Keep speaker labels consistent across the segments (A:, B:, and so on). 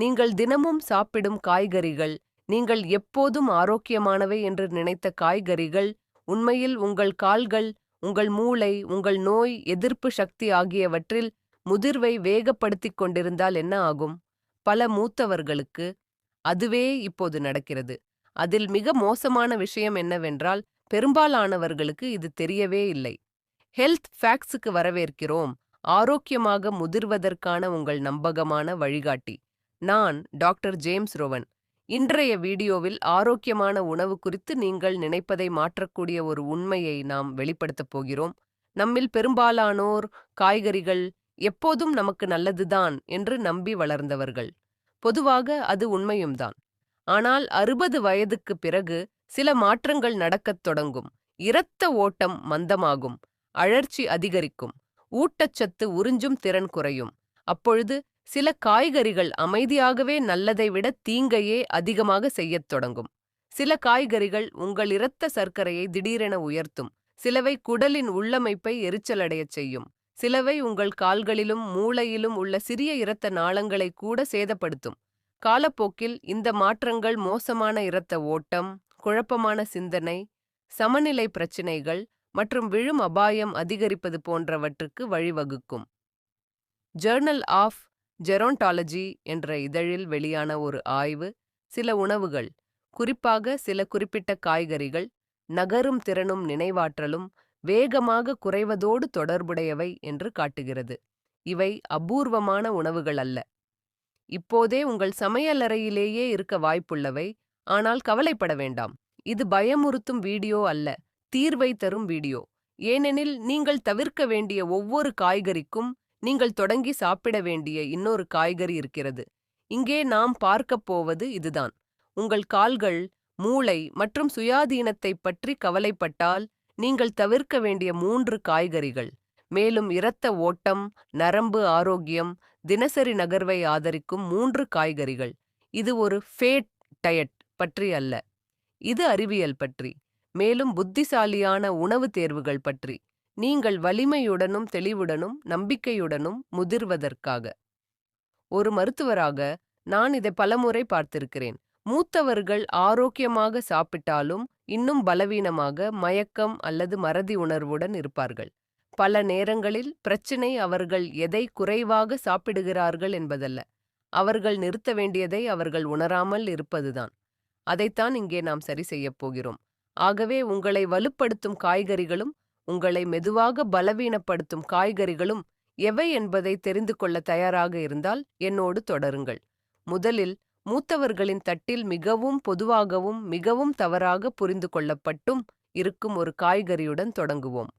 A: நீங்கள் தினமும் சாப்பிடும் காய்கறிகள் நீங்கள் எப்போதும் ஆரோக்கியமானவை என்று நினைத்த காய்கறிகள் உண்மையில் உங்கள் கால்கள் உங்கள் மூளை உங்கள் நோய் எதிர்ப்பு சக்தி ஆகியவற்றில் முதிர்வை வேகப்படுத்திக் கொண்டிருந்தால் என்ன ஆகும்? பல மூத்தவர்களுக்கு அதுவே இப்போது நடக்கிறது. அதில் மிக மோசமான விஷயம் என்னவென்றால் பெரும்பாலானவர்களுக்கு இது தெரியவே இல்லை. ஹெல்த் ஃபேக்ஸுக்கு வரவேற்கிறோம். ஆரோக்கியமாக முதிர்வதற்கான உங்கள் நம்பகமான வழிகாட்டி. நான் டாக்டர் ஜேம்ஸ் ரோவன். இன்றைய வீடியோவில் ஆரோக்கியமான உணவு குறித்து நீங்கள் நினைப்பதை மாற்றக்கூடிய ஒரு உண்மையை நாம் வெளிப்படுத்தப் போகிறோம். நம்மில் பெரும்பாலானோர் காய்கறிகள் எப்போதும் நமக்கு நல்லதுதான் என்று நம்பி வளர்ந்தவர்கள். பொதுவாக அது உண்மையும்தான். ஆனால் அறுபது வயதுக்கு பிறகு சில மாற்றங்கள் நடக்கத் தொடங்கும். இரத்த ஓட்டம் மந்தமாகும். அழற்சி அதிகரிக்கும். ஊட்டச்சத்து உறிஞ்சும் திறன் குறையும். அப்பொழுது சில காய்கறிகள் அமைதியாகவே நல்லதை விட தீங்கையே அதிகமாக செய்யத் தொடங்கும். சில காய்கறிகள் உங்கள் இரத்த சர்க்கரையை திடீரென உயர்த்தும். சிலவை குடலின் உள்ளமைப்பை எரிச்சலடையச் செய்யும். சிலவை உங்கள் கால்களிலும் மூளையிலும் உள்ள சிறிய இரத்த நாளங்களை கூட சேதப்படுத்தும். காலப்போக்கில் இந்த மாற்றங்கள் மோசமான இரத்த ஓட்டம் குழப்பமான சிந்தனை சமநிலை பிரச்சினைகள் மற்றும் விழும் அபாயம் அதிகரிப்பது போன்றவற்றுக்கு வழிவகுக்கும். ஜேர்னல் ஆஃப் ஜெரோன்டாலஜி என்ற இதழில் வெளியான ஒரு ஆய்வு சில உணவுகள் குறிப்பாக சில குறிப்பிட்ட காய்கறிகள் நகரும் திறனும் நினைவாற்றலும் வேகமாக குறைவதோடு தொடர்புடையவை என்று காட்டுகிறது. இவை அபூர்வமான உணவுகள் அல்ல. இப்போதே உங்கள் சமையலறையிலேயே இருக்க வாய்ப்புள்ளவை ஆனால் கவலைப்பட வேண்டாம். இது பயமுறுத்தும் வீடியோ அல்ல தீர்வை தரும் வீடியோ. ஏனெனில் நீங்கள் தவிர்க்க வேண்டிய ஒவ்வொரு காய்கறிக்கும் நீங்கள் தொடங்கி சாப்பிட வேண்டிய இன்னொரு காய்கறி இருக்கிறது. இங்கே நாம் பார்க்கப் போவது இதுதான். உங்கள் கால்கள் மூளை மற்றும் சுயாதீனத்தைப் பற்றி கவலைப்பட்டால் நீங்கள் தவிர்க்க வேண்டிய மூன்று காய்கறிகள். மேலும் இரத்த ஓட்டம் நரம்பு ஆரோக்கியம் தினசரி நகர்வை ஆதரிக்கும் மூன்று காய்கறிகள். இது ஒரு ஃபேட் டயட் பற்றி அல்ல. இது அறிவியல் பற்றி. மேலும் புத்திசாலியான உணவு தேர்வுகள் பற்றி. நீங்கள் வலிமையுடனும் தெளிவுடனும் நம்பிக்கையுடனும் முதிர்வதற்காக. ஒரு மருத்துவராக நான் இதை பலமுறை பார்த்திருக்கிறேன். மூத்தவர்கள் ஆரோக்கியமாக சாப்பிட்டாலும் இன்னும் பலவீனமாக மயக்கம் அல்லது மறதி உணர்வுடன் இருப்பார்கள். பல நேரங்களில் பிரச்சினை அவர்கள் எதை குறைவாக சாப்பிடுகிறார்கள் என்பதல்ல. அவர்கள் நிறுத்த வேண்டியதை அவர்கள் உணராமல் இருப்பதுதான். அதைத்தான் இங்கே நாம் சரி செய்யப் போகிறோம். ஆகவே உங்களை வலுப்படுத்தும் காய்கறிகளும் உங்களை மெதுவாக பலவீனப்படுத்தும் காய்கறிகளும் எவை என்பதை தெரிந்து கொள்ள தயாராக இருந்தால் என்னோடு தொடருங்கள். முதலில் மூத்தவர்களின் தட்டில் மிகவும் பொதுவாகவும் மிகவும் தவறாக புரிந்து கொள்ளப்பட்டும் இருக்கும் ஒரு காய்கறியுடன் தொடங்குவோம்.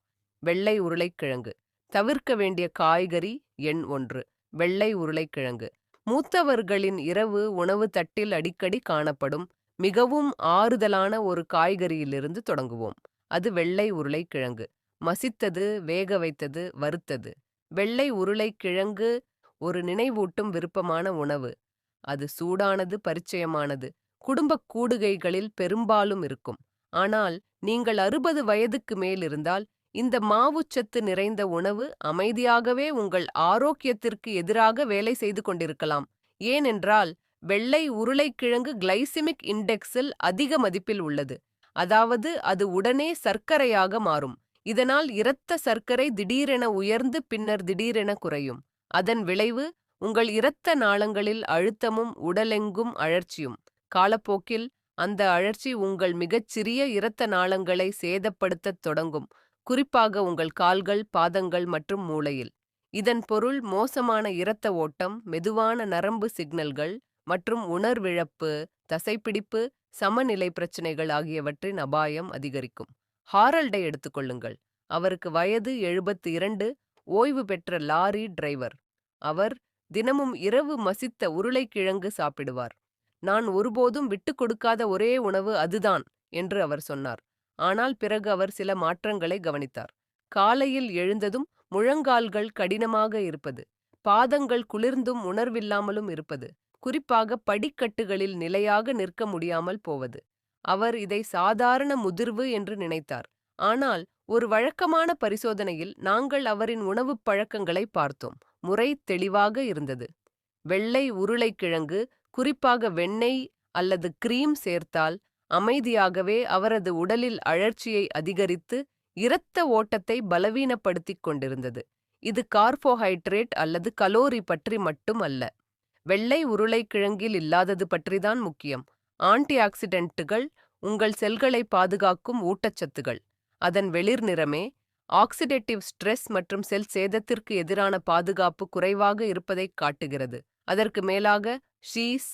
A: வெள்ளை உருளைக்கிழங்கு. தவிர்க்க வேண்டிய காய்கறி எண் ஒன்று. வெள்ளை உருளைக்கிழங்கு. மூத்தவர்களின் இரவு உணவு தட்டில் அடிக்கடி காணப்படும் மிகவும் ஆறுதலான ஒரு காய்கறியிலிருந்து தொடங்குவோம். அது வெள்ளை உருளைக்கிழங்கு. மசித்தது வேக வைத்தது வறுத்தது. வெள்ளை உருளைக்கிழங்கு ஒரு நினைவூட்டும் விருப்பமான உணவு. அது சூடானது பரிச்சயமானது. குடும்பக் கூடுகைகளில் பெரும்பாலும் இருக்கும். ஆனால் நீங்கள் அறுபது வயதுக்கு மேல் இருந்தால் இந்த மாவுச்சத்து நிறைந்த உணவு அமைதியாகவே உங்கள் ஆரோக்கியத்திற்கு எதிராக வேலை செய்து கொண்டிருக்கலாம். ஏனென்றால் வெள்ளை உருளைக்கிழங்கு கிளைசிமிக் இண்டெக்ஸில் அதிக மதிப்பில் உள்ளது. அதாவது அது உடனே சர்க்கரையாக மாறும். இதனால் இரத்த சர்க்கரை திடீரென உயர்ந்து பின்னர் திடீரென குறையும். அதன் விளைவு உங்கள் இரத்த நாளங்களில் அழுத்தமும் உடலெங்கும் அழற்சியும். காலப்போக்கில் அந்த அழற்சி உங்கள் மிகச்சிறிய இரத்த நாளங்களை சேதப்படுத்தத் தொடங்கும். குறிப்பாக உங்கள் கால்கள் பாதங்கள் மற்றும் மூளையில். இதன் பொருள் மோசமான இரத்த ஓட்டம் மெதுவான நரம்பு சிக்னல்கள் மற்றும் உணர்விழப்பு தசைப்பிடிப்பு சமநிலை பிரச்சினைகள் ஆகியவற்றின் அபாயம் அதிகரிக்கும். ஹாரல்டை எடுத்துக்கொள்ளுங்கள் அவருக்கு வயது எழுபத்து இரண்டு ஓய்வு பெற்ற லாரி டிரைவர். அவர் தினமும் இரவு மசித்த உருளைக்கிழங்கு சாப்பிடுவார். நான் ஒருபோதும் விட்டுக் கொடுக்காத ஒரே உணவு அதுதான் என்று அவர் சொன்னார். ஆனால் பிறகு அவர் சில மாற்றங்களை கவனித்தார். காலையில் எழுந்ததும் முழங்கால்கள் கடினமாக இருப்பது பாதங்கள் குளிர்ந்தும் உணர்வில்லாமலும் இருப்பது குறிப்பாக படிக்கட்டுகளில் நிலையாக நிற்க முடியாமல் போவது. அவர் இதை சாதாரண முதிர்வு என்று நினைத்தார். ஆனால் ஒரு வழக்கமான பரிசோதனையில் நாங்கள் அவரின் உணவுப் பழக்கங்களை பார்த்தோம். முறை தெளிவாக இருந்தது. வெள்ளை உருளைக்கிழங்கு குறிப்பாக வெண்ணெய் அல்லது கிரீம் சேர்த்தால் அமைதியாகவே அவரது உடலில் அழற்சியை அதிகரித்து இரத்த ஓட்டத்தை பலவீனப்படுத்திக் கொண்டிருந்தது. இது கார்போஹைட்ரேட் அல்லது கலோரி பற்றி மட்டும் அல்ல. வெள்ளை உருளைக்கிழங்கில் இல்லாதது பற்றிதான் முக்கியம். ஆன்டி ஆக்சிடென்ட்டுகள் உங்கள் செல்களை பாதுகாக்கும் ஊட்டச்சத்துகள். அதன் வெளிர் நிறமே ஆக்சிடேட்டிவ் ஸ்ட்ரெஸ் மற்றும் செல் சேதத்திற்கு எதிரான பாதுகாப்பு குறைவாக இருப்பதைக் காட்டுகிறது. அதற்கு மேலாக ஷீஸ்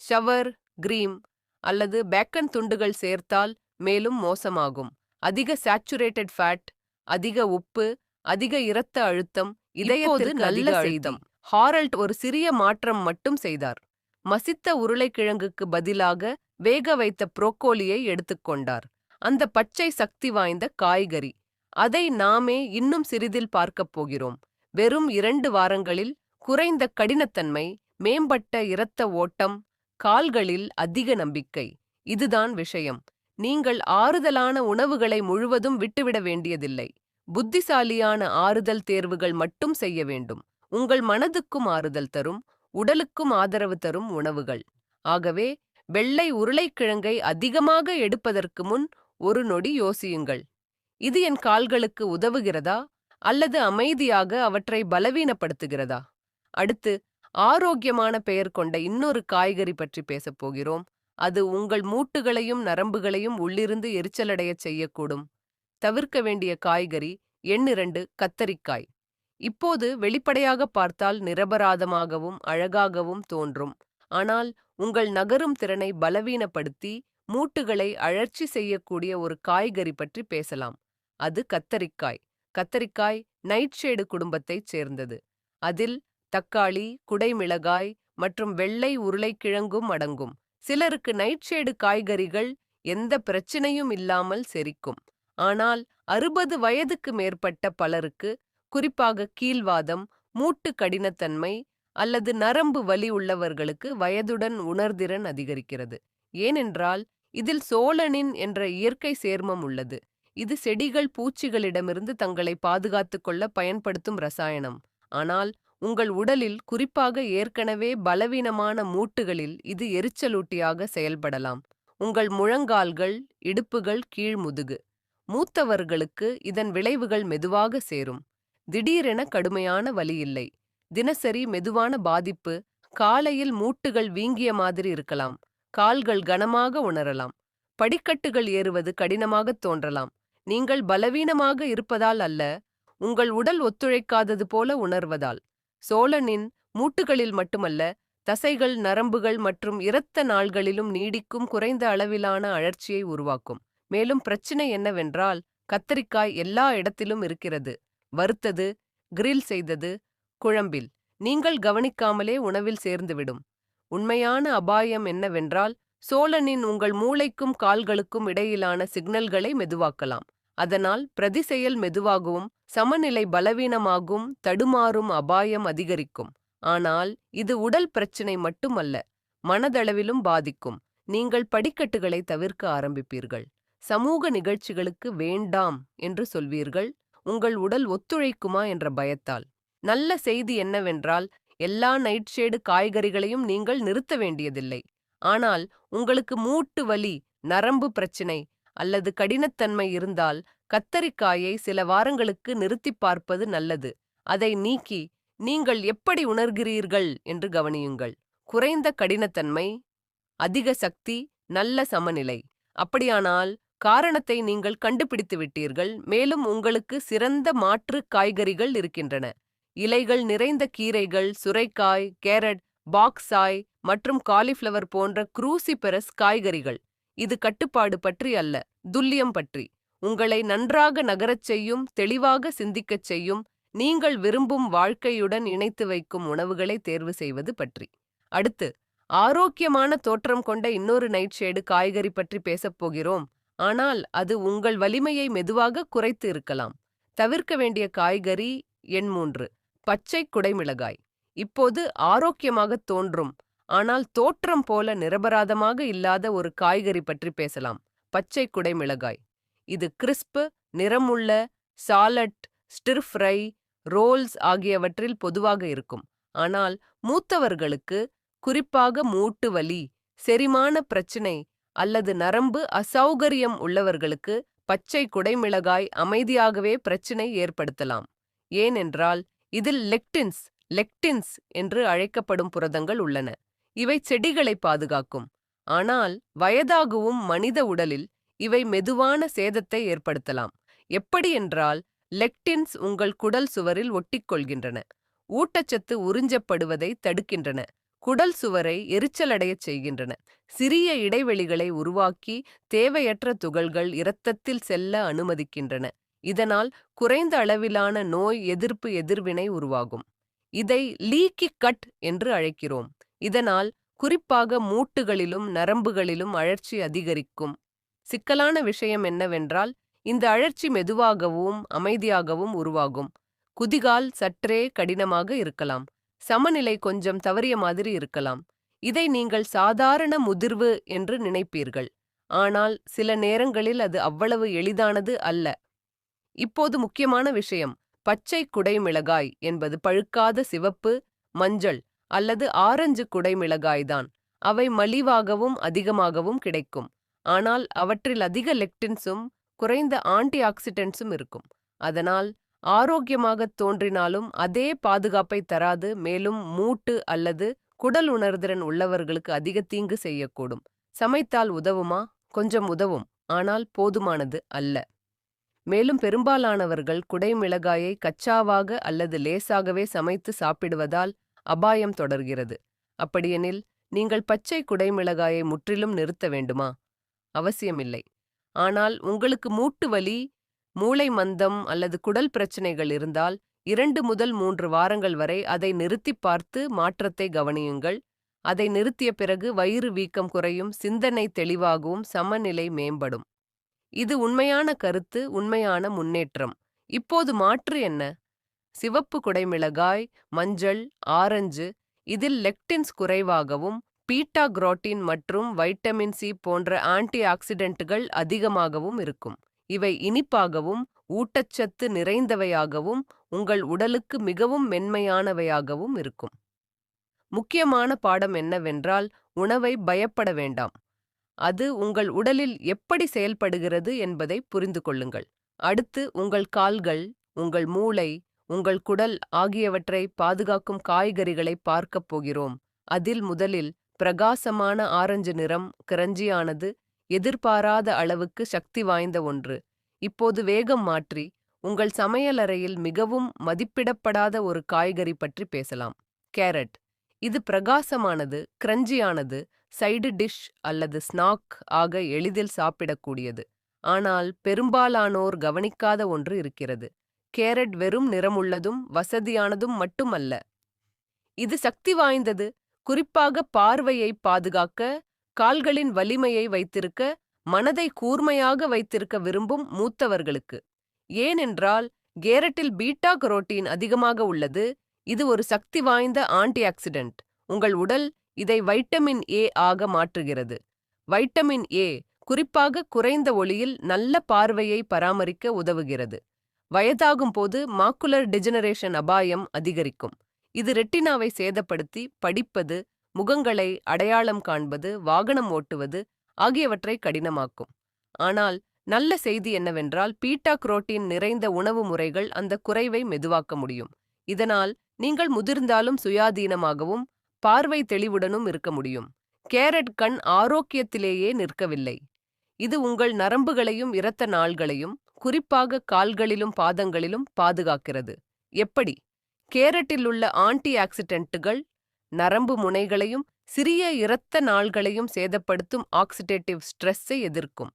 A: ஷவர் கிரீம் அல்லது பேக்கன் துண்டுகள் சேர்த்தால் மேலும் மோசமாகும். அதிக சேச்சுரேட்டட் ஃபேட் அதிக உப்பு அதிக இரத்த அழுத்தம் இதயத்திற்கு நல்ல செய்தம் ஹாரல்ட் ஒரு சிறிய மாற்றம் மட்டும் செய்தார். மசித்த உருளைக்கிழங்குக்கு பதிலாக வேக வைத்த புரோக்கோலியை எடுத்துக்கொண்டார் அந்த பச்சை சக்தி வாய்ந்த காய்கறி. அதை நாமே இன்னும் சிறிதில் பார்க்கப் போகிறோம். வெறும் இரண்டு வாரங்களில் குறைந்த கடினத்தன்மை மேம்பட்ட இரத்த ஓட்டம் கால்களில் அதிக நம்பிக்கை. இதுதான் விஷயம். நீங்கள் ஆறுதலான உணவுகளை முழுவதும் விட்டுவிட வேண்டியதில்லை. புத்திசாலியான ஆறுதல் தேர்வுகள் மட்டும் செய்ய வேண்டும். உங்கள் மனதுக்கும் ஆறுதல் தரும். உடலுக்கும் ஆதரவு தரும் உணவுகள். ஆகவே வெள்ளை உருளைக்கிழங்கை அதிகமாக எடுப்பதற்கு முன் ஒரு நொடி யோசியுங்கள். இது என் கால்களுக்கு உதவுகிறதா? அல்லது அமைதியாக அவற்றை பலவீனப்படுத்துகிறதா? அடுத்து ஆரோக்கியமான பெயர் கொண்ட இன்னொரு காய்கறி பற்றி பேசப் போகிறோம். அது உங்கள் மூட்டுகளையும் நரம்புகளையும் உள்ளிருந்து எரிச்சலடையச் செய்யக்கூடும். தவிர்க்க வேண்டிய காய்கறி எண்ணிரண்டு கத்தரிக்காய். இப்போது வெளிப்படையாக பார்த்தால் நிரபராதமாகவும் அழகாகவும் தோன்றும். ஆனால் உங்கள் நகரும் திறனை பலவீனப்படுத்தி மூட்டுகளை அழற்சி செய்யக்கூடிய ஒரு காய்கறி பற்றி பேசலாம். அது கத்தரிக்காய். கத்தரிக்காய் நைட்ஷேடு குடும்பத்தைச் சேர்ந்தது. அதில் தக்காளி குடைமிளகாய் மற்றும் வெள்ளை உருளைக்கிழங்கும் அடங்கும். சிலருக்கு நைட்ஷேடு காய்கறிகள் எந்த பிரச்சனையும் இல்லாமல் செரிக்கும். ஆனால் அறுபது வயதுக்கு மேற்பட்ட பலருக்கு குறிப்பாக கீழ்வாதம் மூட்டு கடினத்தன்மை அல்லது நரம்பு வலி உள்ளவர்களுக்கு வயதுடன் உணர்திறன் அதிகரிக்கிறது. ஏனென்றால் இதில் சோழனின் என்ற இயற்கை சேர்மம் உள்ளது. இது செடிகள் பூச்சிகளிடமிருந்து தங்களை பாதுகாத்துக் கொள்ள பயன்படுத்தும் ரசாயனம். ஆனால் உங்கள் உடலில் குறிப்பாக ஏற்கனவே பலவீனமான மூட்டுகளில் இது எரிச்சலூட்டியாக செயல்படலாம். உங்கள் முழங்கால்கள் இடுப்புகள் கீழ்முதுகு. மூத்தவர்களுக்கு இதன் விளைவுகள் மெதுவாக சேரும். திடீரென கடுமையான வலி இல்லை. தினசரி மெதுவான பாதிப்பு காலையில் மூட்டுகள் வீங்கிய மாதிரி இருக்கலாம். கால்கள் கனமாக உணரலாம். படிக்கட்டுகள் ஏறுவது கடினமாகத் தோன்றலாம். நீங்கள் பலவீனமாக இருப்பதால் அல்ல உங்கள் உடல் ஒத்துழைக்காதது போல உணர்வதால். சோழனின் மூட்டுகளில் மட்டுமல்ல தசைகள் நரம்புகள் மற்றும் இரத்த நாள்களிலும் நீடிக்கும் குறைந்த அளவிலான அழற்சியை உருவாக்கும். மேலும் பிரச்சினை என்னவென்றால் கத்தரிக்காய் எல்லா இடத்திலும் இருக்கிறது. வறுத்தது கிரில் செய்தது குழம்பில். நீங்கள் கவனிக்காமலே உணவில் சேர்ந்துவிடும். உண்மையான அபாயம் என்னவென்றால் சோழனின் உங்கள் மூளைக்கும் கால்களுக்கும் இடையிலான சிக்னல்களை மெதுவாக்கலாம். அதனால் பிரதிசெயல் மெதுவாகவும் சமநிலை பலவீனமாகும் தடுமாறும் அபாயம் அதிகரிக்கும். ஆனால் இது உடல் பிரச்சினை மட்டுமல்ல மனதளவிலும் பாதிக்கும். நீங்கள் படிக்கட்டுகளை தவிர்க்க ஆரம்பிப்பீர்கள். சமூக நிகழ்ச்சிகளுக்கு வேண்டாம் என்று சொல்வீர்கள். உங்கள் உடல் ஒத்துழைக்குமா என்ற பயத்தால். நல்ல செய்தி என்னவென்றால் எல்லா நைட்ஷேடு காய்கறிகளையும் நீங்கள் நிறுத்த வேண்டியதில்லை. ஆனால் உங்களுக்கு மூட்டு வலி நரம்பு பிரச்சினை அல்லது கடினத்தன்மை இருந்தால் கத்தரிக்காயை சில வாரங்களுக்கு நிறுத்திப் பார்ப்பது நல்லது. அதை நீக்கி நீங்கள் எப்படி உணர்கிறீர்கள் என்று கவனியுங்கள். குறைந்த கடினத்தன்மை அதிக சக்தி நல்ல சமநிலை. அப்படியானால் காரணத்தை நீங்கள் கண்டுபிடித்து விட்டீர்கள் மேலும் உங்களுக்கு சிறந்த மாற்று காய்கறிகள் இருக்கின்றன. இலைகள் நிறைந்த கீரைகள் சுரைக்காய் கேரட் பாக்ஸாய் மற்றும் காலிஃப்ளவர் போன்ற குரூசிபெரஸ் காய்கறிகள். இது கட்டுப்பாடு பற்றி அல்ல துல்லியம் பற்றி. உங்களை நன்றாக நகரச் செய்யும் தெளிவாக சிந்திக்கச் செய்யும் நீங்கள் விரும்பும் வாழ்க்கையுடன் இணைத்து வைக்கும் உணவுகளை தேர்வு செய்வது பற்றி. அடுத்து ஆரோக்கியமான தோற்றம் கொண்ட இன்னொரு நைட்ஷேடு காய்கறி பற்றி பேசப் போகிறோம். ஆனால் அது உங்கள் வலிமையை மெதுவாக குறைத்து இருக்கலாம். தவிர்க்க வேண்டிய காய்கறி எண் மூன்று பச்சை குடைமிளகாய். இப்போது ஆரோக்கியமாகத் தோன்றும் ஆனால் தோற்றம் போல நிரபராதமாக இல்லாத ஒரு காய்கறி பற்றி பேசலாம். பச்சை குடைமிளகாய். இது கிறிஸ்பு நிறமுள்ள சாலட் ஸ்டிர் ஃப்ரை ரோல்ஸ் ஆகியவற்றில் பொதுவாக இருக்கும். ஆனால் மூத்தவர்களுக்கு குறிப்பாக மூட்டு வலி செரிமான பிரச்சினை அல்லது நரம்பு அசௌகரியம் உள்ளவர்களுக்கு பச்சை குடைமிளகாய் அமைதியாகவே பிரச்சினை ஏற்படுத்தலாம். ஏனென்றால் இதில் லெக்டின்ஸ் லெக்டின்ஸ் என்று அழைக்கப்படும் புரதங்கள் உள்ளன. இவை செடிகளை பாதுகாக்கும். ஆனால் வயதாகவும் மனித உடலில் இவை மெதுவான சேதத்தை ஏற்படுத்தலாம். எப்படி என்றால் லெக்டின்ஸ் உங்கள் குடல் சுவரில் ஒட்டிக்கொள்கின்றன. ஊட்டச்சத்து உறிஞ்சப்படுவதை தடுக்கின்றன. குடல் சுவரை எரிச்சலடையச் செய்கின்றன. சிறிய இடைவெளிகளை உருவாக்கி தேவையற்ற துகள்கள் இரத்தத்தில் செல்ல அனுமதிக்கின்றன. இதனால் குறைந்த அளவிலான நோய் எதிர்ப்பு எதிர்வினை உருவாகும். இதை லீக்கி கட் என்று அழைக்கிறோம். இதனால் குறிப்பாக மூட்டுகளிலும் நரம்புகளிலும் அழற்சி அதிகரிக்கும். சிக்கலான விஷயம் என்னவென்றால் இந்த அழற்சி மெதுவாகவும் அமைதியாகவும் உருவாகும். குதிகால் சற்றே கடினமாக இருக்கலாம். சமநிலை கொஞ்சம் தவறிய மாதிரி இருக்கலாம். இதை நீங்கள் சாதாரண முதிர்வு என்று நினைப்பீர்கள். ஆனால் சில நேரங்களில் அது அவ்வளவு எளிதானது அல்ல. இப்போது முக்கியமான விஷயம். பச்சை குடைமிளகாய் என்பது பழுக்காத சிவப்பு மஞ்சள் அல்லது ஆரஞ்சு குடைமிளகாய்தான். அவை மலிவாகவும் அதிகமாகவும் கிடைக்கும். ஆனால் அவற்றில் அதிக லெக்டின்ஸும் குறைந்த ஆன்டி ஆக்சிடென்ட்ஸும் இருக்கும். அதனால் ஆரோக்கியமாகத் தோன்றினாலும் அதே பாதுகாப்பை தராது மேலும் மூட்டு அல்லது குடல் உணர்திறன் உள்ளவர்களுக்கு அதிக தீங்கு செய்யக்கூடும். சமைத்தால் உதவுமா? கொஞ்சம் உதவும் ஆனால் போதுமானது அல்ல. மேலும் பெரும்பாலானவர்கள் குடைமிளகாயை கச்சாவாக அல்லது லேசாகவே சமைத்து சாப்பிடுவதால் அபாயம் தொடர்கிறது. அப்படியெனில் நீங்கள் பச்சை குடைமிளகாயை முற்றிலும் நிறுத்த வேண்டுமா? அவசியமில்லை. ஆனால் உங்களுக்கு மூட்டு வலி மூளை மந்தம் அல்லது குடல் பிரச்சனைகள் இருந்தால் இரண்டு முதல் மூன்று வாரங்கள் வரை அதை நிறுத்திப் பார்த்து மாற்றத்தை கவனியுங்கள். அதை நிறுத்திய பிறகு வயிறு வீக்கம் குறையும் சிந்தனை தெளிவாகவும் சமநிலை மேம்படும். இது உண்மையான கருத்து உண்மையான முன்னேற்றம். இப்போது மாற்று என்ன? சிவப்பு குடைமிளகாய் மஞ்சள் ஆரஞ்சு இதில் லெக்டின்ஸ் குறைவாகவும் பீட்டா குரோட்டின் மற்றும் வைட்டமின் சி போன்ற ஆன்டி ஆக்சிடென்ட்டுகள் அதிகமாகவும் இருக்கும். இவை இனிப்பாகவும் ஊட்டச்சத்து நிறைந்தவையாகவும் உங்கள் உடலுக்கு மிகவும் மென்மையானவையாகவும் இருக்கும். முக்கியமான பாடம் என்னவென்றால் உணவை பயப்பட வேண்டாம். அது உங்கள் உடலில் எப்படி செயல்படுகிறது என்பதை புரிந்து கொள்ளுங்கள். அடுத்து உங்கள் கால்கள் உங்கள் மூளை உங்கள் குடல் ஆகியவற்றை பாதுகாக்கும் காய்கறிகளை பார்க்கப் போகிறோம். அதில் முதலில் பிரகாசமான ஆரஞ்சு நிறம் கிரஞ்சியானது எதிர்பாராத அளவுக்கு சக்தி வாய்ந்த ஒன்று. இப்போது வேகம் மாற்றி உங்கள் சமையலறையில் மிகவும் மதிப்பிடப்படாத ஒரு காய்கறி பற்றி பேசலாம். கேரட். இது பிரகாசமானது கிரஞ்சியானது சைடு டிஷ் அல்லது ஸ்நாக் ஆக எளிதில் சாப்பிடக்கூடியது. ஆனால் பெரும்பாலானோர் கவனிக்காத ஒன்று இருக்கிறது. கேரட் வெறும் நிறமுள்ளதும் வசதியானதும் மட்டுமல்ல. இது சக்தி வாய்ந்தது. குறிப்பாக பார்வையை பாதுகாக்க கால்களின் வலிமையை வைத்திருக்க மனதை கூர்மையாக வைத்திருக்க விரும்பும் மூத்தவர்களுக்கு. ஏனென்றால் கேரட்டில் பீட்டா கரோட்டீன் அதிகமாக உள்ளது. இது ஒரு சக்தி வாய்ந்த ஆன்டி ஆக்சிடென்ட் உங்கள் உடல் இதை வைட்டமின் ஏ ஆக மாற்றுகிறது. வைட்டமின் ஏ குறிப்பாக குறைந்த ஒளியில் நல்ல பார்வையை பராமரிக்க உதவுகிறது. வயதாகும் போது மாக்குலர் டிஜெனரேஷன் அபாயம் அதிகரிக்கும். இது ரெட்டினாவை சேதப்படுத்தி படிப்பது முகங்களை அடையாளம் காண்பது வாகனம் ஓட்டுவது ஆகியவற்றை கடினமாக்கும். ஆனால் நல்ல செய்தி என்னவென்றால் பீட்டா குரோட்டின் நிறைந்த உணவு முறைகள் அந்த குறைவை மெதுவாக்க முடியும். இதனால் நீங்கள் முதிர்ந்தாலும் சுயாதீனமாகவும் பார்வை தெளிவுடனும் இருக்க முடியும். கேரட் கண் ஆரோக்கியத்திலேயே நிற்கவில்லை. இது உங்கள் நரம்புகளையும் இரத்த நாள்களையும் குறிப்பாக கால்களிலும் பாதங்களிலும் பாதுகாக்கிறது. எப்படி? கேரட்டில் உள்ள ஆன்டி ஆக்சிடென்ட்டுகள் நரம்பு முனைகளையும் சிறிய இரத்த நாள்களையும் சேதப்படுத்தும் ஆக்சிடேட்டிவ் ஸ்ட்ரெஸ்ஸை எதிர்க்கும்.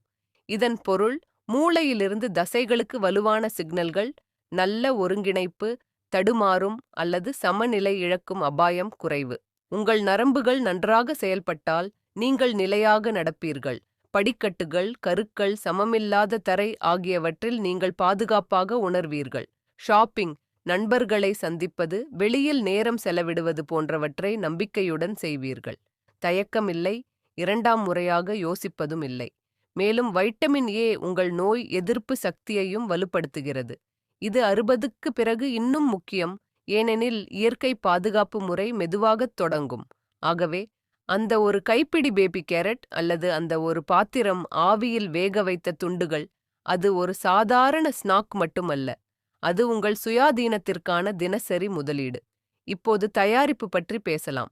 A: இதன் பொருள் மூளையிலிருந்து தசைகளுக்கு வலுவான சிக்னல்கள் நல்ல ஒருங்கிணைப்பு தடுமாறும் அல்லது சமநிலை இழக்கும் அபாயம் குறைவு. உங்கள் நரம்புகள் நன்றாக செயல்பட்டால் நீங்கள் நிலையாக நடப்பீர்கள். படிக்கட்டுகள் கருக்கள் சமமில்லாத தரை ஆகியவற்றில் நீங்கள் பாதுகாப்பாக உணர்வீர்கள். ஷாப்பிங் நண்பர்களை சந்திப்பது வெளியில் நேரம் செலவிடுவது போன்றவற்றை நம்பிக்கையுடன் செய்வீர்கள். தயக்கமில்லை இரண்டாம் முறையாக யோசிப்பதும் இல்லை. மேலும் வைட்டமின் ஏ உங்கள் நோய் எதிர்ப்பு சக்தியையும் வலுப்படுத்துகிறது. இது அறுபதுக்கு பிறகு இன்னும் முக்கியம் ஏனெனில் இயற்கை பாதுகாப்பு முறை மெதுவாகத் தொடங்கும். ஆகவே அந்த ஒரு கைப்பிடி பேபி கேரட் அல்லது அந்த ஒரு பாத்திரம் ஆவியில் வேக வைத்த துண்டுகள் அது ஒரு சாதாரண ஸ்நாக் மட்டுமல்ல. அது உங்கள் சுயாதீனத்திற்கான தினசரி முதலீடு. இப்போது தயாரிப்பு பற்றி பேசலாம்.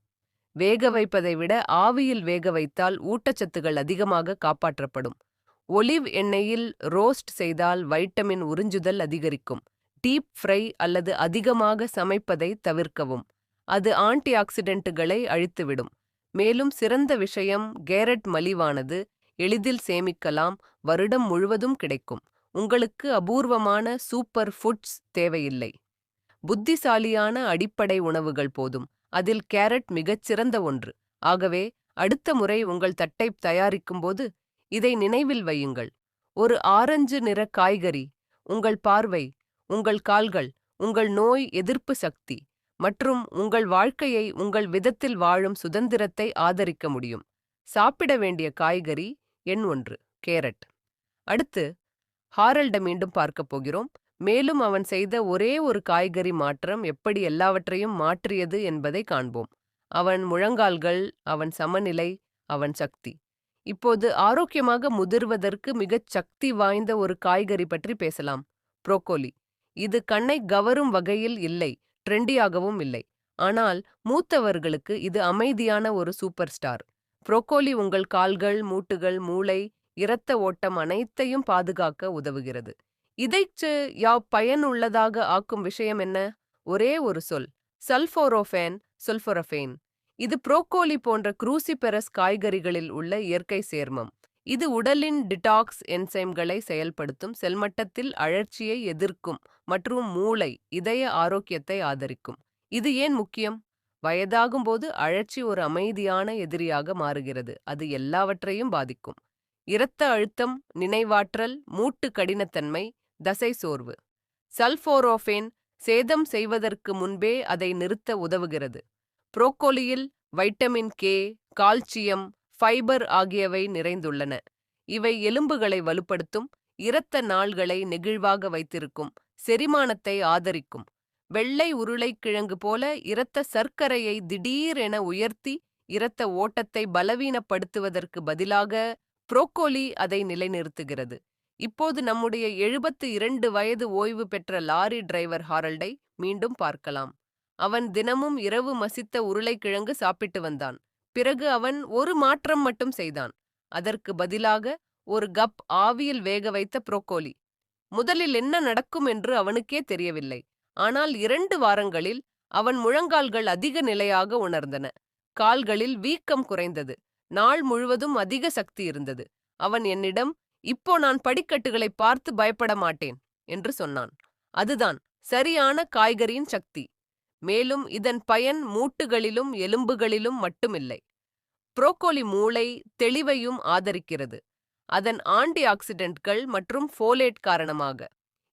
A: வேக வைப்பதை விட ஆவியில் வேக வைத்தால் ஊட்டச்சத்துகள் அதிகமாக காப்பாற்றப்படும். ஒலிவ் எண்ணெயில் ரோஸ்ட் செய்தால் வைட்டமின் உறிஞ்சுதல் அதிகரிக்கும். டீப் ஃப்ரை அல்லது அதிகமாக சமைப்பதை தவிர்க்கவும். அது ஆன்டி ஆக்சிடென்ட்டுகளை அழித்துவிடும். மேலும் சிறந்த விஷயம் கேரட் மலிவானது எளிதில் சேமிக்கலாம். வருடம் முழுவதும் கிடைக்கும். உங்களுக்கு அபூர்வமான சூப்பர் ஃபுட்ஸ் தேவையில்லை. புத்திசாலியான அடிப்படை உணவுகள் போதும். அதில் கேரட் மிகச்சிறந்த ஒன்று. ஆகவே அடுத்த முறை உங்கள் தட்டை தயாரிக்கும்போது இதை நினைவில் வையுங்கள். ஒரு ஆரஞ்சு நிற காய்கறி உங்கள் பார்வை உங்கள் கால்கள் உங்கள் நோய் எதிர்ப்பு சக்தி மற்றும் உங்கள் வாழ்க்கையை உங்கள் விதத்தில் வாழும் சுதந்திரத்தை ஆதரிக்க முடியும். சாப்பிட வேண்டிய காய்கறி எண் ஒன்று கேரட். அடுத்து ஹாரல்ட மீண்டும் பார்க்கப் போகிறோம். மேலும் அவன் செய்த ஒரே ஒரு காய்கறி மாற்றம் எப்படி எல்லாவற்றையும் மாற்றியது என்பதை காண்போம். அவன் முழங்கால்கள் அவன் சமநிலை அவன் சக்தி. இப்போது ஆரோக்கியமாக முதிர்வதற்கு மிகச் சக்தி வாய்ந்த ஒரு காய்கறி பற்றி பேசலாம். புரோக்கோலி. இது கண்ணை கவரும் வகையில் இல்லை ட்ரெண்டியாகவும் இல்லை. ஆனால் மூத்தவர்களுக்கு இது அமைதியான ஒரு சூப்பர் ஸ்டார். புரோக்கோலி உங்கள் கால்கள் மூட்டுகள் மூளை இரத்த ஓட்டம் அனைத்தையும் பாதுகாக்க உதவுகிறது. இதைச்சு யாவ் பயனுள்ளதாக ஆக்கும் விஷயம் என்ன? ஒரே ஒரு சொல் சல்ஃபோரோஃபேன் சொல்ஃபோரஃபேன் இது புரோக்கோலி போன்ற குரூசிபெரஸ் காய்கறிகளில் உள்ள இயற்கை சேர்மம். இது உடலின் டிடாக்ஸ் என்சைம்களை செயல்படுத்தும் செல்மட்டத்தில் அழற்சியை எதிர்க்கும் மற்றும் மூளை இதய ஆரோக்கியத்தை ஆதரிக்கும். இது ஏன் முக்கியம்? வயதாகும்போது அழற்சி ஒரு அமைதியான எதிரியாக மாறுகிறது அது எல்லாவற்றையும் பாதிக்கும். இரத்த அழுத்தம் நினைவாற்றல் மூட்டு கடினத்தன்மை தசை சோர்வு. சல்ஃபோரோஃபேன் சேதம் செய்வதற்கு முன்பே அதை நிறுத்த உதவுகிறது. புரோக்கோலியில் வைட்டமின் கே கால்சியம் ஃபைபர் ஆகியவை நிறைந்துள்ளன. இவை எலும்புகளை வலுப்படுத்தும் இரத்த நாள்களை நெகிழ்வாக வைத்திருக்கும் செரிமானத்தை ஆதரிக்கும். வெள்ளை உருளைக்கிழங்கு போல இரத்த சர்க்கரையை திடீரென உயர்த்தி இரத்த ஓட்டத்தை பலவீனப்படுத்துவதற்கு பதிலாக புரோக்கோலி அதை நிலைநிறுத்துகிறது. இப்போது நம்முடைய எழுபத்து இரண்டு வயது ஓய்வு பெற்ற லாரி டிரைவர் ஹாரல்டை மீண்டும் பார்க்கலாம். அவன் தினமும் இரவு மசித்த உருளைக்கிழங்கு சாப்பிட்டு வந்தான். பிறகு அவன் ஒரு மாற்றம் மட்டும் செய்தான். அதற்கு பதிலாக ஒரு கப் ஆவியில் வேக வைத்த புரோக்கோலி. முதலில் என்ன நடக்கும் என்று அவனுக்கே தெரியவில்லை. ஆனால் இரண்டு வாரங்களில் அவன் முழங்கால்கள் அதிக நிலையாக உணர்ந்தன. கால்களில் வீக்கம் குறைந்தது. நாள் முழுவதும் அதிக சக்தி இருந்தது. அவன் என்னிடம் இப்போ நான் படிக்கட்டுகளை பார்த்து பயப்பட மாட்டேன் என்று சொன்னான். அதுதான் சரியான காய்கறியின் சக்தி. மேலும் இதன் பயன் மூட்டுகளிலும் எலும்புகளிலும் மட்டுமில்லை. புரோக்கோலி மூளை தெளிவையும் ஆதரிக்கிறது. அதன் ஆன்டி ஆக்சிடென்ட்கள் மற்றும் ஃபோலேட் காரணமாக.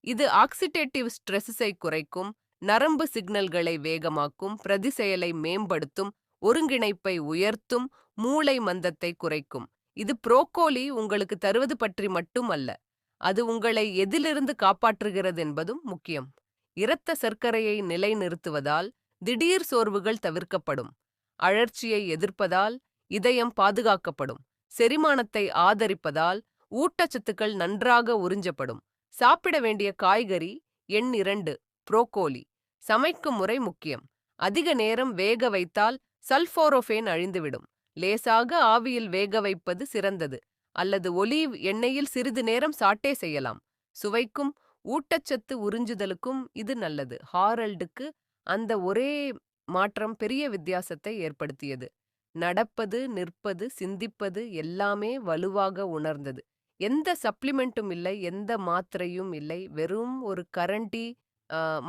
A: இது ஆக்சிடேட்டிவ் ஸ்ட்ரெஸ்ஸை குறைக்கும் நரம்பு சிக்னல்களை வேகமாக்கும் பிரதிசெயலை மேம்படுத்தும் ஒருங்கிணைப்பை உயர்த்தும் மூளை மந்தத்தை குறைக்கும். இது புரோக்கோலி உங்களுக்கு தருவது பற்றி மட்டும் அல்ல அது உங்களை எதிலிருந்து காப்பாற்றுகிறது என்பதும் முக்கியம். இரத்த சர்க்கரையை நிலைநிறுத்துவதால் திடீர் சோர்வுகள் தவிர்க்கப்படும். அழற்சியை எதிர்ப்பதால் இதயம் பாதுகாக்கப்படும். செரிமானத்தை ஆதரிப்பதால் ஊட்டச்சத்துக்கள் நன்றாக உறிஞ்சப்படும். சாப்பிட வேண்டிய காய்கறி எண் இரண்டு புரோக்கோலி. சமைக்கும் முறை முக்கியம். அதிக நேரம் வேக வைத்தால் சல்ஃபோரோஃபேன் அழிந்துவிடும். லேசாக ஆவியில் வேக வைப்பது சிறந்தது. அல்லது ஒலீவ் எண்ணெயில் சிறிது நேரம் சாட்டே செய்யலாம். சுவைக்கும் ஊட்டச்சத்து உறிஞ்சுதலுக்கும் இது நல்லது. ஹாரல்டுக்கு அந்த ஒரே மாற்றம் பெரிய வித்தியாசத்தை ஏற்படுத்தியது. நடப்பது நிற்பது சிந்திப்பது எல்லாமே வலுவாக உணர்ந்தது. எந்த சப்ளிமெண்ட்டும் இல்லை எந்த மாத்திரையும் இல்லை. வெறும் ஒரு கரண்டி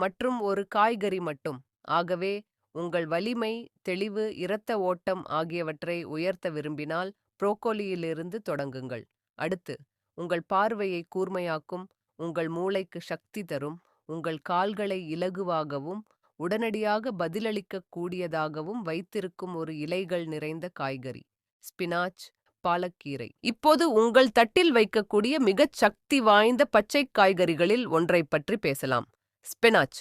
A: மற்றும் ஒரு காய்கறி மட்டும். ஆகவே உங்கள் வலிமை தெளிவு இரத்த ஓட்டம் ஆகியவற்றை உயர்த்த விரும்பினால் புரோக்கோலியிலிருந்து தொடங்குங்கள். அடுத்து உங்கள் பார்வையை கூர்மையாக்கும் உங்கள் மூளைக்கு சக்தி தரும் உங்கள் கால்களை இலகுவாகவும் உடனடியாக பதிலளிக்க கூடியதாகவும் வைத்திருக்கும் ஒரு இலைகள் நிறைந்த காய்கறி ஸ்பினாச் பாலக்கீரை. இப்போது உங்கள் தட்டில் வைக்கக்கூடிய மிகச் சக்தி வாய்ந்த பச்சை காய்கறிகளில் ஒன்றை பற்றி பேசலாம். ஸ்பினாச்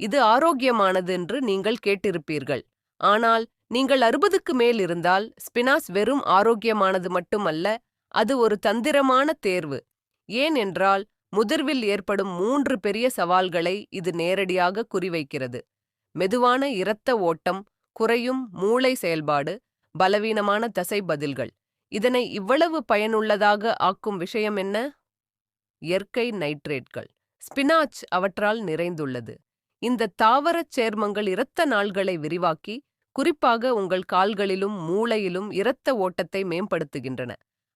A: இது ஆரோக்கியமானது என்று நீங்கள் கேட்டிருப்பீர்கள். ஆனால் நீங்கள் அறுபதுக்கு மேல் இருந்தால் ஸ்பினாச் வெறும் ஆரோக்கியமானது மட்டுமல்ல அது ஒரு தந்திரமான தேர்வு. ஏனென்றால் முதிர்வில் ஏற்படும் மூன்று பெரிய சவால்களை இது நேரடியாக குறிவைக்கிறது. மெதுவான இரத்த ஓட்டம் குறையும் மூளை செயல்பாடு பலவீனமான தசை பதில்கள். இதனை இவ்வளவு பயனுள்ளதாக ஆக்கும் விஷயம் என்ன? இயற்கை நைட்ரேட்கள். ஸ்பினாச் அவற்றால் நிறைந்துள்ளது. இந்த தாவரச் சேர்மங்கள் இரத்த நாள்களை விரிவாக்கி குறிப்பாக உங்கள் கால்களிலும் மூளையிலும் இரத்த ஓட்டத்தை மேம்படுத்துகின்றன.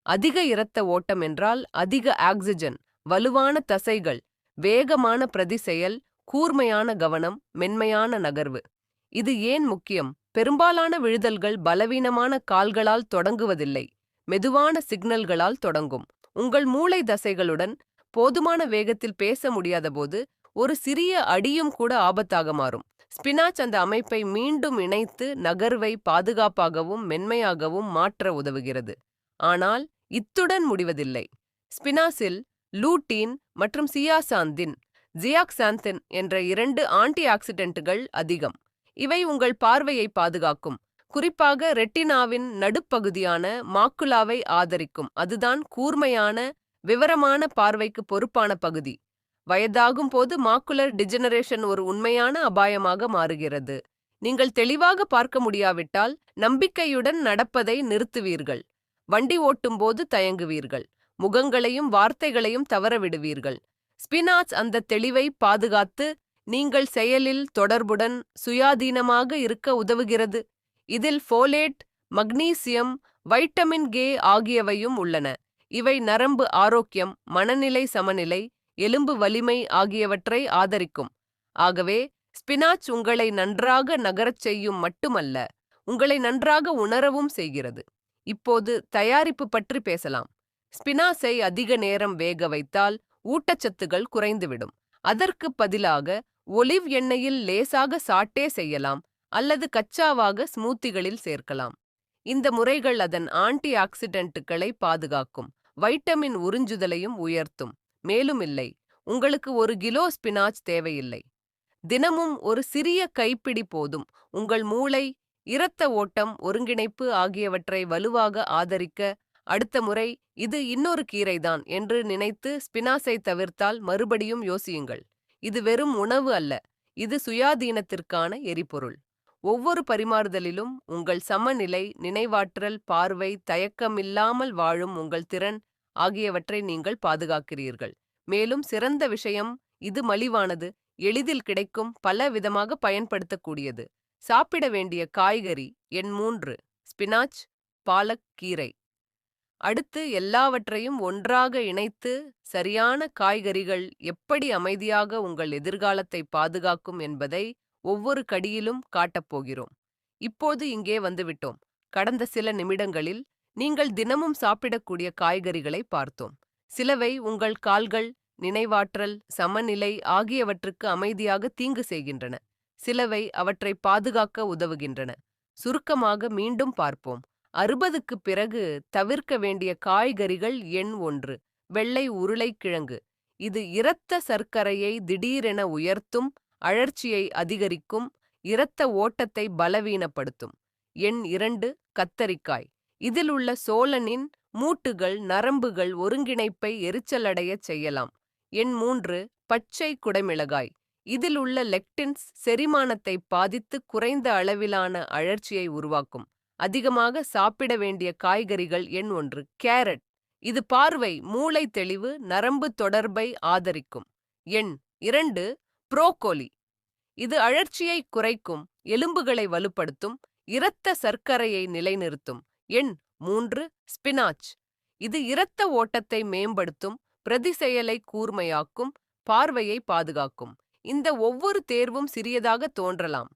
A: அதிக இரத்த ஓட்டம் என்றால் அதிக ஆக்சிஜன் வலுவான தசைகள் வேகமான பிரதிசெயல் கூர்மையான கவனம் மென்மையான நகர்வு. இது ஏன் முக்கியம்? பெரும்பாலான விழுதல்கள் பலவீனமான கால்களால் தொடங்குவதில்லை. மெதுவான சிக்னல்களால் தொடங்கும். உங்கள் மூளை தசைகளுடன் போதுமான வேகத்தில் பேச முடியாதபோது ஒரு சிறிய அடியும் கூட ஆபத்தாக மாறும். ஸ்பினாச் அந்த அமைப்பை மீண்டும் இணைத்து நகர்வை பாதுகாப்பாகவும் மென்மையாகவும் மாற்ற உதவுகிறது. ஆனால் இத்துடன் முடிவதில்லை. ஸ்பினாஸில் லூட்டீன் மற்றும் சியாசாந்தின் ஜியாக்சாந்தின் என்ற இரண்டு ஆன்டி ஆக்சிடென்ட்டுகள் அதிகம். இவை உங்கள் பார்வையை பாதுகாக்கும். குறிப்பாக ரெட்டினாவின் நடுப்பகுதியான மாக்குலாவை ஆதரிக்கும். அதுதான் கூர்மையான விவரமான பார்வைக்கு பொறுப்பான பகுதி. வயதாகும் போது மாக்குலர் டிஜெனரேஷன் ஒரு உண்மையான அபாயமாக மாறுகிறது. நீங்கள் தெளிவாக பார்க்க முடியாவிட்டால் நம்பிக்கையுடன் நடப்பதை நிறுத்துவீர்கள். வண்டி ஓட்டும்போது தயங்குவீர்கள். முகங்களையும் வார்த்தைகளையும் தவறவிடுவீர்கள். ஸ்பினாச் அந்த தெளிவை பாதுகாத்து நீங்கள் செயலில் தொடர்புடன் சுயாதீனமாக இருக்க உதவுகிறது. இதில் ஃபோலேட் மக்னீசியம் வைட்டமின் கே ஆகியவையும் உள்ளன. இவை நரம்பு ஆரோக்கியம் மனநிலை சமநிலை எலும்பு வலிமை ஆகியவற்றை ஆதரிக்கும். ஆகவே ஸ்பினாச் உங்களை நன்றாக நகரச் செய்யும் மட்டுமல்ல உங்களை நன்றாக உணரவும் செய்கிறது. இப்போது தயாரிப்பு பற்றி பேசலாம். ஸ்பினாஸை அதிக நேரம் வேக வைத்தால் ஊட்டச்சத்துகள் குறைந்துவிடும். அதற்கு பதிலாக ஒலிவ் எண்ணெயில் லேசாக சாட்டே செய்யலாம் அல்லது கச்சாவாக ஸ்மூத்திகளில் சேர்க்கலாம். இந்த முறைகள் அதன் ஆன்டி ஆக்சிடென்ட்டுகளை பாதுகாக்கும் வைட்டமின் உறிஞ்சுதலையும் உயர்த்தும். மேலும் இல்லை. உங்களுக்கு ஒரு கிலோ ஸ்பினாச் தேவையில்லை. தினமும் ஒரு சிறிய கைப்பிடி போதும். உங்கள் மூளை இரத்த ஓட்டம் ஒருங்கிணைப்பு ஆகியவற்றை வலுவாக ஆதரிக்க அடுத்த முறை இது இன்னொரு கீரைதான் என்று நினைத்து ஸ்பினாஸை தவிர்த்தால் மறுபடியும் யோசியுங்கள். இது வெறும் உணவு அல்ல. இது சுயாதீனத்திற்கான எரிபொருள். ஒவ்வொரு பரிமாறுதலிலும் உங்கள் சமநிலை நினைவாற்றல் பார்வை தயக்கமில்லாமல் வாழும் உங்கள் திறன் ஆகியவற்றை நீங்கள் பாதுகாக்கிறீர்கள். மேலும் சிறந்த விஷயம் இது மலிவானது. எளிதில் கிடைக்கும் பல விதமாக பயன்படுத்தக்கூடியது. சாப்பிட வேண்டிய காய்கறி எண் மூன்று ஸ்பினாச் பாலக் கீரை. அடுத்து எல்லாவற்றையும் ஒன்றாக இணைத்து சரியான காய்கறிகள் எப்படி அமைதியாக உங்கள் எதிர்காலத்தை பாதுகாக்கும் என்பதை ஒவ்வொரு கடியிலும் காட்டப்போகிறோம் இப்போது இங்கே வந்துவிட்டோம். கடந்த சில நிமிடங்களில் நீங்கள் தினமும் சாப்பிடக்கூடிய காய்கறிகளை பார்த்தோம். சிலவை உங்கள் கால்கள் நினைவாற்றல் சமநிலை ஆகியவற்றுக்கு அமைதியாக தீங்கு செய்கின்றன. சிலவை அவற்றை பாதுகாக்க உதவுகின்றன. சுருக்கமாக மீண்டும் பார்ப்போம். அறுபதுக்கு பிறகு தவிர்க்க வேண்டிய காய்கறிகள் எண் ஒன்று வெள்ளை உருளைக்கிழங்கு. இது இரத்த சர்க்கரையை திடீரென உயர்த்தும் அழற்சியை அதிகரிக்கும் இரத்த ஓட்டத்தை பலவீனப்படுத்தும். எண் இரண்டு கத்தரிக்காய். இதில் உள்ள சோலனின் மூட்டுகள் நரம்புகள் ஒருங்கிணைப்பை எரிச்சலடையச் செய்யலாம். எண் மூன்று பச்சை குடைமிளகாய். இதில் உள்ள லெக்டின்ஸ் செரிமானத்தை பாதித்து குறைந்த அளவிலான அழற்சியை உருவாக்கும். அதிகமாக சாப்பிட வேண்டிய காய்கறிகள் எண் ஒன்று கேரட். இது பார்வை மூளை தெளிவு நரம்பு தொடர்பை ஆதரிக்கும். எண் இரண்டு புரோக்கோலி. இது அழற்சியை குறைக்கும் எலும்புகளை வலுப்படுத்தும் இரத்த சர்க்கரையை நிலைநிறுத்தும். எண் மூன்று ஸ்பினாச். இது இரத்த ஓட்டத்தை மேம்படுத்தும் பிரதிசெயலை கூர்மையாக்கும் பார்வையை பாதுகாக்கும். இந்த ஒவ்வொரு தேர்வும் சிறியதாக தோன்றலாம்.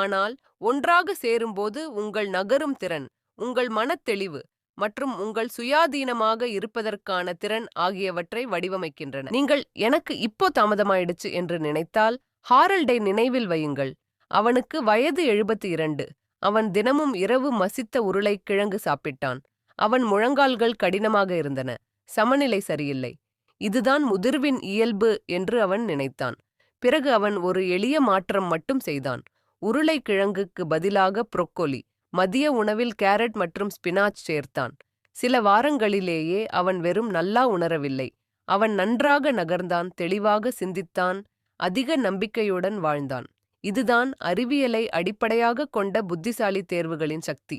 A: ஆனால் ஒன்றாக சேரும்போது உங்கள் நகரும் திறன் உங்கள் மனத்தெளிவு மற்றும் உங்கள் சுயாதீனமாக இருப்பதற்கான திறன் ஆகியவற்றை வடிவமைக்கின்றன. நீங்கள் எனக்கு இப்போ தாமதமாயிடுச்சு என்று நினைத்தால் ஹாரல்டை நினைவில் வையுங்கள். அவனுக்கு வயது எழுபத்தி இரண்டு. அவன் தினமும் இரவு மசித்த உருளை கிழங்கு சாப்பிட்டான். அவன் முழங்கால்கள் கடினமாக இருந்தன. சமநிலை சரியில்லை. இதுதான் முதிர்வின் இயல்பு என்று அவன் நினைத்தான். பிறகு அவன் ஒரு எளிய மாற்றம் மட்டும் செய்தான். உருளைக்கிழங்குக்கு பதிலாக புரொக்கோலி மதிய உணவில் கேரட் மற்றும் ஸ்பினாச் சேர்த்தான். சில வாரங்களிலேயே அவன் வெறும் நல்லா உணரவில்லை. அவன் நன்றாக நகர்ந்தான் தெளிவாக சிந்தித்தான் அதிக நம்பிக்கையுடன் வாழ்ந்தான். இதுதான் அறிவியலை அடிப்படையாக கொண்ட புத்திசாலி தேர்வுகளின் சக்தி.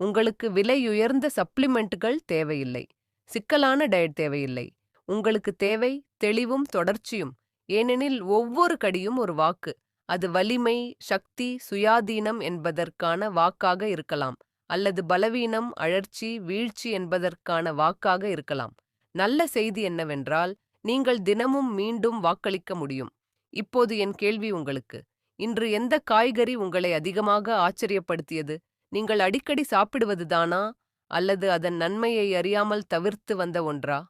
A: உங்களுக்கு விலையுயர்ந்த சப்ளிமெண்ட்டுகள் தேவையில்லை. சிக்கலான டயட் தேவையில்லை. உங்களுக்கு தேவை தெளிவும் தொடர்ச்சியும். ஏனெனில் ஒவ்வொரு கடியும் ஒரு வாக்கு. அது வலிமை சக்தி சுயாதீனம் என்பதற்கான வாக்காக இருக்கலாம். அல்லது பலவீனம் அழற்சி வீழ்ச்சி என்பதற்கான வாக்காக இருக்கலாம். நல்ல செய்தி என்னவென்றால் நீங்கள் தினமும் மீண்டும் வாக்களிக்க முடியும். இப்போது என் கேள்வி உங்களுக்கு. இன்று எந்த காய்கறி உங்களை அதிகமாக ஆச்சரியப்படுத்தியது? நீங்கள் அடிக்கடி சாப்பிடுவதுதானா? அல்லது அதன் நன்மையை அறியாமல் தவிர்த்து வந்த ஒன்றா?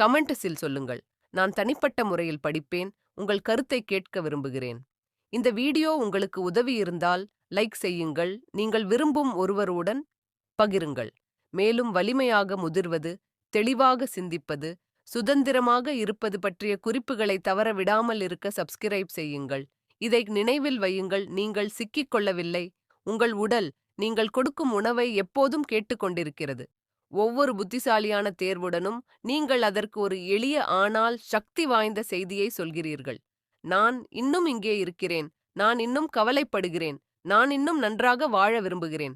A: கமெண்ட்ஸில் சொல்லுங்கள். நான் தனிப்பட்ட முறையில் படிப்பேன். உங்கள் கருத்தை கேட்க விரும்புகிறேன். இந்த வீடியோ உங்களுக்கு உதவி இருந்தால் லைக் செய்யுங்கள். நீங்கள் விரும்பும் ஒருவருடன் பகிருங்கள். மேலும் வலிமையாக முதிர்வது தெளிவாக சிந்திப்பது சுதந்திரமாக இருப்பது பற்றிய குறிப்புகளை தவற விடாமல் இருக்க சப்ஸ்கிரைப் செய்யுங்கள். இதை நினைவில் வையுங்கள். நீங்கள் சிக்கிக் கொள்ளவில்லை. உங்கள் உடல் நீங்கள் கொடுக்கும் உணவை எப்போதும் கேட்டுக்கொண்டிருக்கிறது ஒவ்வொரு புத்திசாலியான தேர்வுடனும் நீங்கள் அதற்கு ஒரு எளிய ஆனால் சக்தி வாய்ந்த செய்தியை சொல்கிறீர்கள். நான் இன்னும் இங்கே இருக்கிறேன். நான் இன்னும் கவலைப்படுகிறேன். நான் இன்னும் நன்றாக வாழ விரும்புகிறேன்.